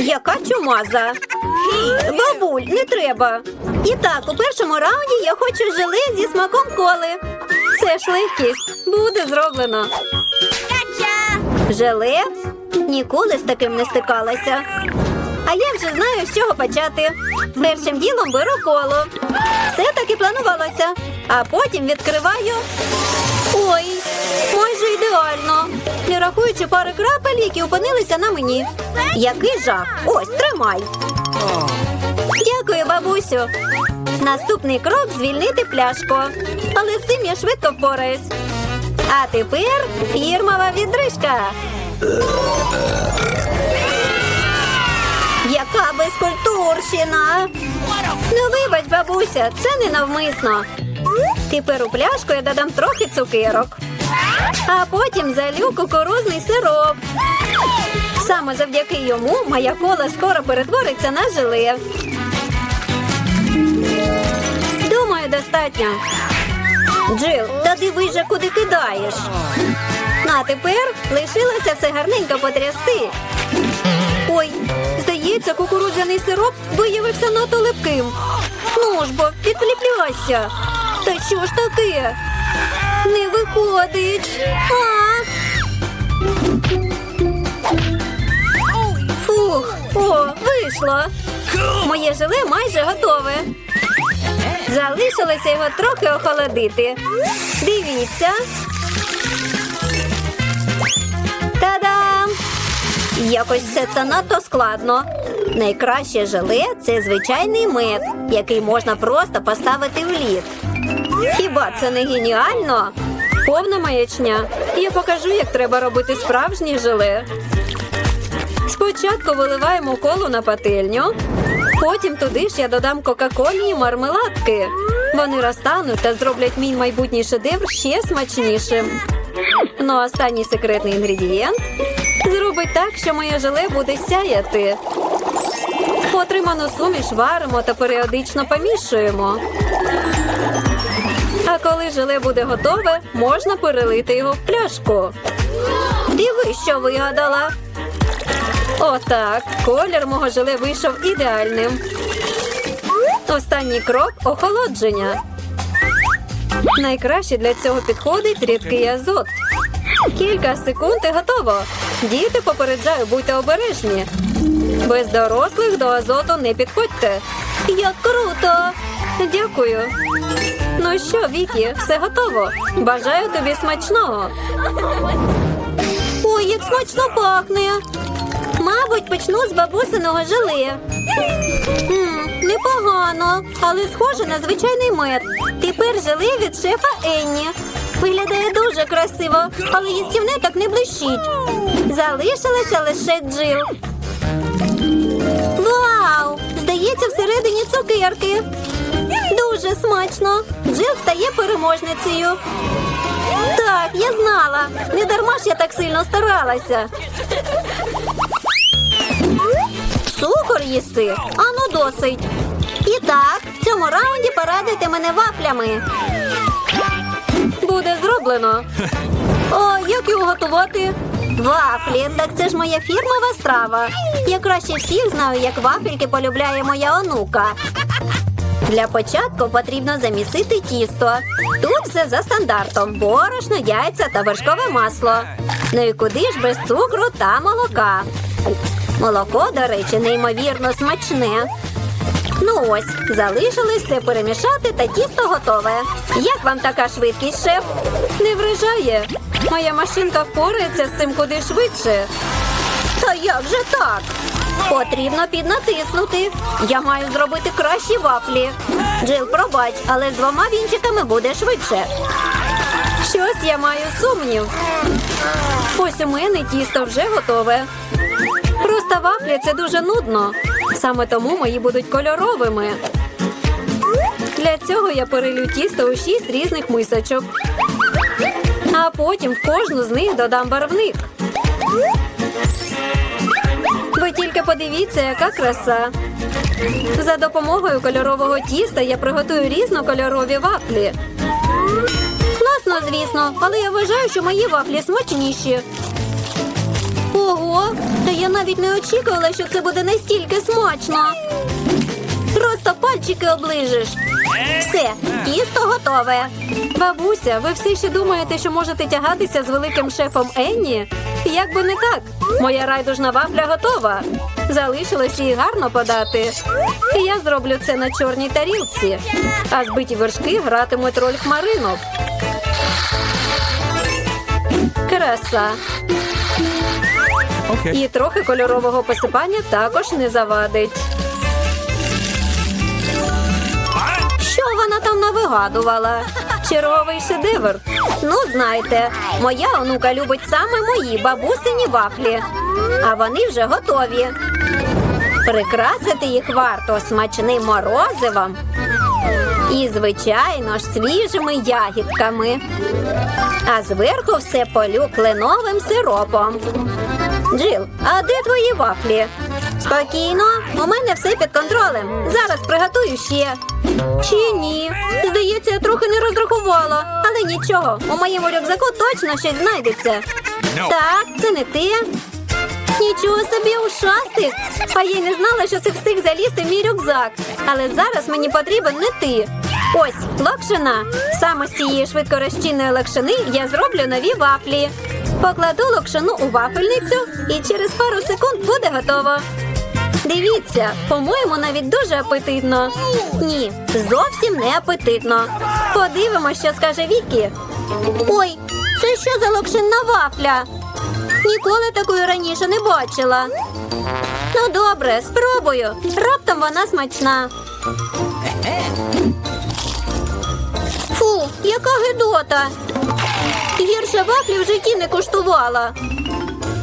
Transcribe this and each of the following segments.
Яка чумаза. Бабуль, не треба. І так, у першому раунді я хочу желе зі смаком коли. Це ж легкість. Буде зроблено. Желе? Ніколи з таким не стикалася. А я вже знаю, з чого почати. Першим ділом беру коло. Все так і планувалося. А потім відкриваю. Ой, майже ідеально. Не рахуючи пари крапель, які опинилися на мені. Який жах! Ось, тримай. Дякую, бабусю. Наступний крок звільнити пляшку. Але з цим я швидко впораюсь. А тепер фірмова відрижка. Яка безкультурщина! Ну, вибач, бабуся, це не навмисно. Тепер у пляшку я додам трохи цукерок, а потім залю кукурузний сироп. Саме завдяки йому моя кола скоро перетвориться на желе. Думаю, достатньо. Джил, та дивись же, куди кидаєш. Ну, а тепер лишилося все гарненько потрясти. Ой, здається, кукурудзяний сироп виявився надто липким. Ну ж бо, підліпляйся. Та що ж таке? Не виходить. А! Фух, о, вийшло. Моє желе майже готове. Залишилося його трохи охолодити. Дивіться. Та-дам! Якось все це надто складно. Найкраще желе це звичайний мед, який можна просто поставити в лід. Хіба це не геніально? Повна маячня. Я покажу, як треба робити справжнє желе. Спочатку виливаємо колу на пательню, потім туди ж я додам кока-колі і мармеладки. Вони розтануть та зроблять мій майбутній шедевр ще смачнішим. Ну, а останній секретний інгредієнт зробить так, що моє желе буде сяяти. Отриману суміш варимо та періодично помішуємо. А коли желе буде готове, можна перелити його в пляшку. Диви, що вигадала. Отак. Колір мого желе вийшов ідеальним. Останній крок охолодження. Найкраще для цього підходить рідкий азот. Кілька секунд і готово. Діти попереджаю, будьте обережні. Без дорослих до азоту не підходьте. Як круто! Дякую. Ну що, Вікі, все готово. Бажаю тобі смачного. Ой, як смачно пахне. Мабуть, почну з бабусиного желе. Непогано, але схоже на звичайний мед. Тепер желе від шефа Енні. Виглядає дуже красиво, але їстівне так не блищить. Залишилася лише джил. Вау! Здається, всередині цукерки. Дуже смачно. Джил стає переможницею. Так, я знала. Не дарма ж я так сильно старалася. Цукор їси? Ану досить. І так, в цьому раунді порадуйте мене вафлями. Буде зроблено. О, як його готувати? Вафлі, так це ж моя фірмова страва. Я краще всіх знаю, як вафельки полюбляє моя онука. Для початку потрібно замісити тісто. Тут все за стандартом: борошно, яйця та вершкове масло. Ну і куди ж без цукру та молока? Молоко, до речі, неймовірно смачне. Ну ось, залишилось все перемішати та тісто готове. Як вам така швидкість, шеф? Не вражає. Моя машинка впорається з цим куди швидше. Та як же так? Потрібно піднатиснути. Я маю зробити кращі вафлі. Джил, пробач, але з двома вінчиками буде швидше. Щось я маю сумнів. Ось у мене тісто вже готове. Просто вафлі це дуже нудно. Саме тому мої будуть кольоровими. Для цього я перелю тісто у шість різних мисочок. А потім в кожну з них додам барвник. Тільки подивіться, яка краса. За допомогою кольорового тіста я приготую різнокольорові вафлі. Класно, звісно, але я вважаю, що мої вафлі смачніші. Ого, та я навіть не очікувала, що це буде настільки смачно. Просто пальчики оближеш. Все, тісто готове. Бабуся, ви все ще думаєте, що можете тягатися з великим шефом Енні? Як би не так, моя райдужна вафля готова. Залишилось її гарно подати. І я зроблю це на чорній тарілці. А збиті вершки гратимуть роль хмаринок. Краса. Okay. І трохи кольорового посипання також не завадить. Там? Черговий шедевр. Ну, знаєте, моя онука любить саме мої бабусині вафлі, а вони вже готові. Прикрасити їх варто смачним морозивом і, звичайно ж, свіжими ягідками. А зверху все полю кленовим сиропом. Джил, а де твої вафлі? Спокійно, у мене все під контролем. Зараз приготую ще. Чи ні? Здається, я трохи не розрахувала. Але нічого, у моєму рюкзаку точно щось знайдеться. Так, це не ти. Нічого собі ушастик. А я не знала, що ти встиг залізти в мій рюкзак. Але зараз мені потрібен не ти. Ось, локшина. Саме з цієї швидкорозчинної локшини я зроблю нові вафлі. Покладу локшину у вафельницю і через пару секунд буде готово. Дивіться, по-моєму, навіть дуже апетитно. Ні, зовсім не апетитно. Подивимося, що скаже Вікі. Ой, це що за локшинна вафля? Ніколи такої раніше не бачила. Ну добре, спробую. Раптом вона смачна. Фу, яка гидота. Гірше вафлі в житті не куштувала.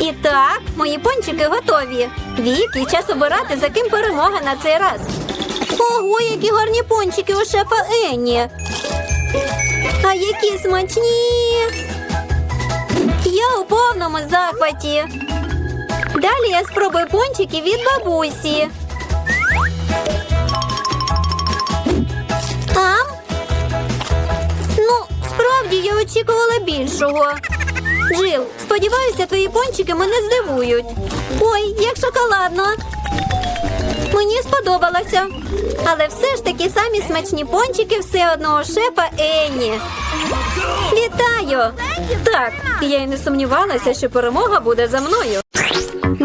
І так, мої пончики готові. Віки, час обирати, за ким перемога на цей раз. Ого, які гарні пончики у шефа Енні. А які смачні. Я у повному захваті. Далі я спробую пончики від бабусі. Ам? Ну, справді я очікувала більшого. Джил, сподіваюся, твої пончики мене здивують. Ой, як шоколадно. Мені сподобалося. Але все ж таки самі смачні пончики все одного шепа Енні. Вітаю! Так, я й не сумнівалася, що перемога буде за мною.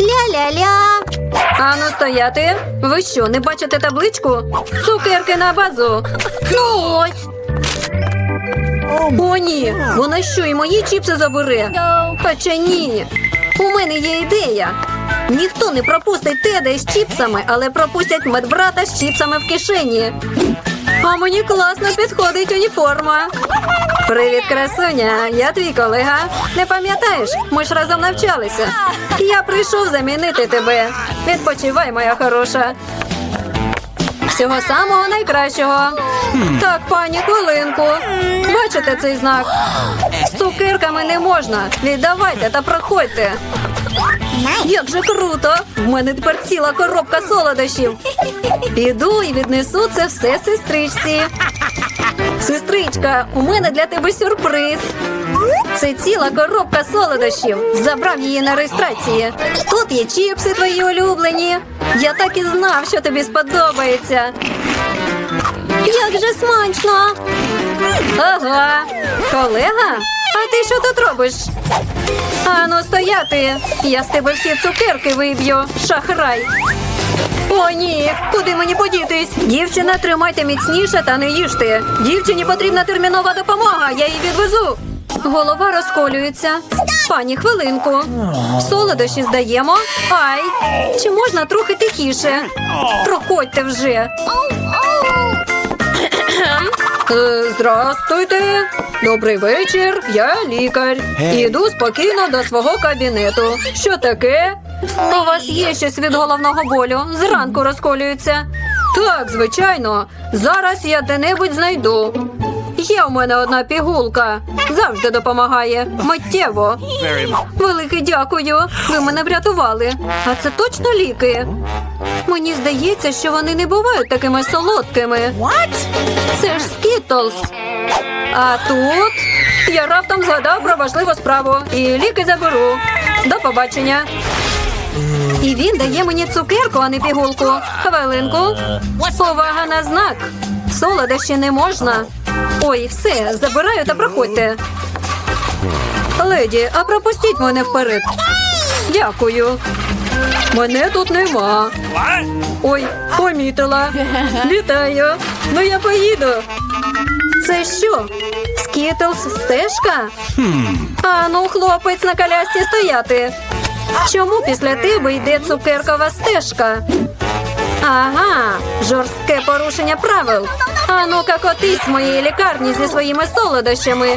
Ля-ля-ля. Ану стояти. Ви що, не бачите табличку? Цукерки на базу. Ну ось. О, ні. Вона що, і мої чіпси забере? Хоча ні. У мене є ідея. Ніхто не пропустить теда з чіпсами, але пропустять медбрата з чіпсами в кишені. А мені класно підходить уніформа. Привіт, красуня. Я твій колега. Не пам'ятаєш? Ми ж разом навчалися. Я прийшов замінити тебе. Відпочивай, моя хороша. Всього самого найкращого. Так, пані, хвилинку. Бачите цей знак? З цукерками не можна. Віддавайте та проходьте. Як же круто! В мене тепер ціла коробка солодощів. Піду і віднесу це все сестричці. Сестричка, у мене для тебе сюрприз. Це ціла коробка солодощів. Забрав її на реєстрації. Тут є чіпси твої улюблені. Я так і знав, що тобі сподобається. Як же смачно! Ага, колега? А ти що тут робиш? Ану, стояти! Я з тебе всі цукерки виб'ю, шахрай. О, ні, куди мені подітись? Дівчина, тримайте міцніше та не їжте. Дівчині потрібна термінова допомога, я її відвезу. Голова розколюється. Пані, хвилинку. Солодощі здаємо. Ай, чи можна трохи тихіше? Проходьте вже. Е, Здрастуйте, добрий вечір. Я лікар. Іду спокійно до свого кабінету. Що таке? У вас є щось від головного болю. Зранку розколюється. Так, звичайно. Зараз я де-небудь знайду. Є у мене одна пігулка. Завжди допомагає. Миттєво. Велике дякую. Ви мене врятували. А це точно ліки. Мені здається, що вони не бувають такими солодкими. Це ж Скітлз. А тут я раптом згадав про важливу справу і ліки заберу. До побачення. І він дає мені цукерку, а не пігулку. Хвилинку. Повага на знак. Солодощі не можна. Ой, все, забираю та проходьте. Леді, а пропустіть мене вперед. Дякую. Мене тут нема. Ой, помітила. Вітаю. Ну я поїду. Це що? Скітлс стежка? А ну, хлопець на колясці стояти. Чому після тебе йде цукеркова стежка? Ага, жорстке порушення правил. А ну-ка котись з моєї лікарні зі своїми солодощами.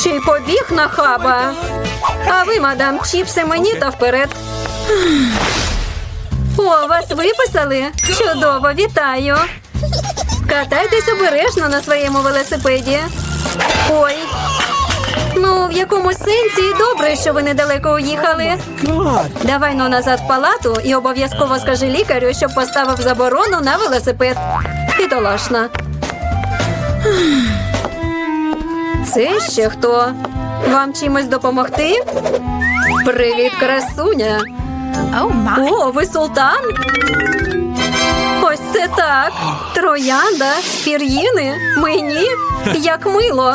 Ще й побіг на хаба. А ви, мадам, чіпси мені та вперед. О, вас виписали? Чудово, вітаю. Катайтесь обережно на своєму велосипеді. Ой. Ну, в якомусь сенсі добре, що ви недалеко уїхали. Давай ну назад в палату і обов'язково скажи лікарю, щоб поставив заборону на велосипед. Бідолашна. Це ще хто? Вам чимось допомогти? Привіт, красуня! О, ви султан? Ось це так. Троянда, пір'їни, мені як мило.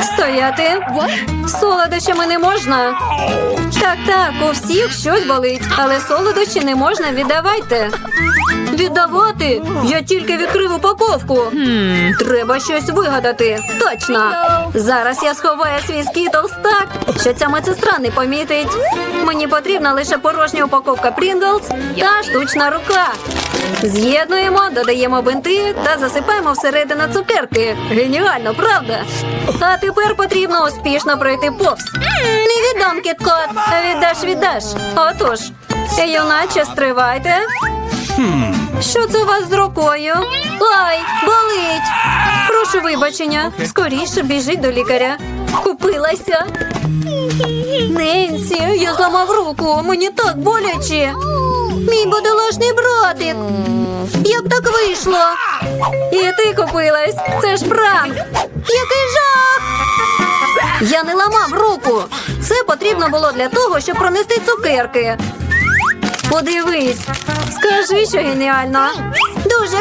Стояти. Солодощами не можна. Так, так, у всіх щось болить, але солодощі не можна віддавайте. Віддавати? Я тільки відкрив упаковку. Треба щось вигадати. Точно. Зараз я сховаю свій скітлс так, що ця медсестра не помітить. Мені потрібна лише порожня упаковка Pringles та штучна рука. З'єднуємо, додаємо бинти та засипаємо всередину цукерки. Геніально, правда? А тепер потрібно успішно пройти повз. Не віддам кіткот. Віддаш, віддаш. Отож, юначе стривайте. Що це у вас з рукою? Ай, болить. Прошу вибачення. Скоріше біжіть до лікаря. Купилася. Ненсі, я зламав руку. Мені так боляче. Мій бодолашний братик. Як так вийшло? І ти купилась. Це ж пранк. Який жах! Я не ламав руку. Це потрібно було для того, щоб пронести цукерки. Подивись, скажи, що геніально. Дуже